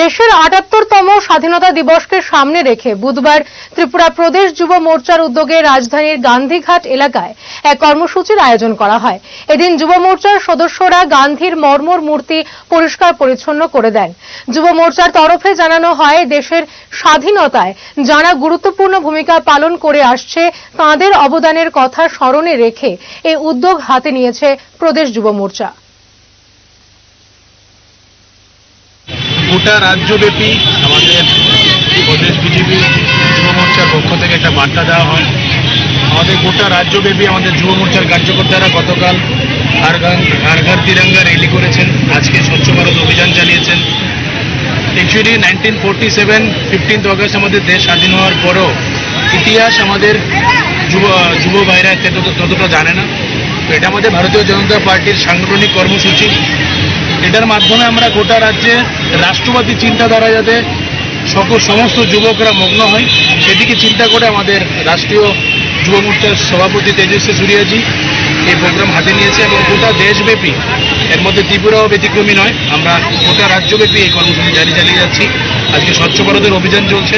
দেশের আটাত্তরতম স্বাধীনতা দিবসকে সামনে রেখে বুধবার ত্রিপুরা প্রদেশ যুব মোর্চার উদ্যোগে রাজধানীর গান্ধীঘাট এলাকায় এক কর্মসূচির আয়োজন করা হয়। এদিন যুব মোর্চার সদস্যরা গান্ধীর মর্মর মূর্তি পরিষ্কার পরিচ্ছন্ন করে দেন। যুব মোর্চার তরফে জানানো হয়, দেশের স্বাধীনতায় যারা গুরুত্বপূর্ণ ভূমিকা পালন করে আসছে, তাঁদের অবদানের কথা স্মরণে রেখে এই উদ্যোগ হাতে নিয়েছে প্রদেশ যুব মোর্চা। গোটা রাজ্যব্যাপী আমাদের প্রদেশ বিজেপি যুব মোর্চার পক্ষ থেকে একটা বার্তা দেওয়া হয়। আমাদের গোটা রাজ্যব্যাপী আমাদের যুব মোর্চার কার্যকর্তারা গতকাল হার ঘর তিরঙ্গা র্যালি করেছেন। আজকে স্বচ্ছ ভারত অভিযান চালিয়েছেন। Actually nineteen forty seven fifteenth August আমাদের দেশ স্বাধীন হওয়ার পরও ইতিহাস আমাদের যুব যুব ভাইরা তত- ততটা জানে না। তো এটা আমাদের ভারতীয় জনতা পার্টির সাংগঠনিক কর্মসূচি। এটার মাধ্যমে আমরা গোটা রাজ্যে রাষ্ট্রবাদী চিন্তাধারা যাতে সকল সমস্ত যুবকরা মগ্ন হয়, সেদিকে চিন্তা করে আমাদের রাষ্ট্রীয় যুব মোর্চার সভাপতি তেজস্বী সূর্যাজি এই প্রোগ্রাম হাতে নিয়েছে এবং গোটা দেশব্যাপী, এর মধ্যে ত্রিপুরাও ব্যতিক্রমী নয়, আমরা গোটা রাজ্যব্যাপী এই কর্মসূচি জারি চালিয়ে যাচ্ছি। আজকে স্বচ্ছ ভারতের অভিযান চলছে।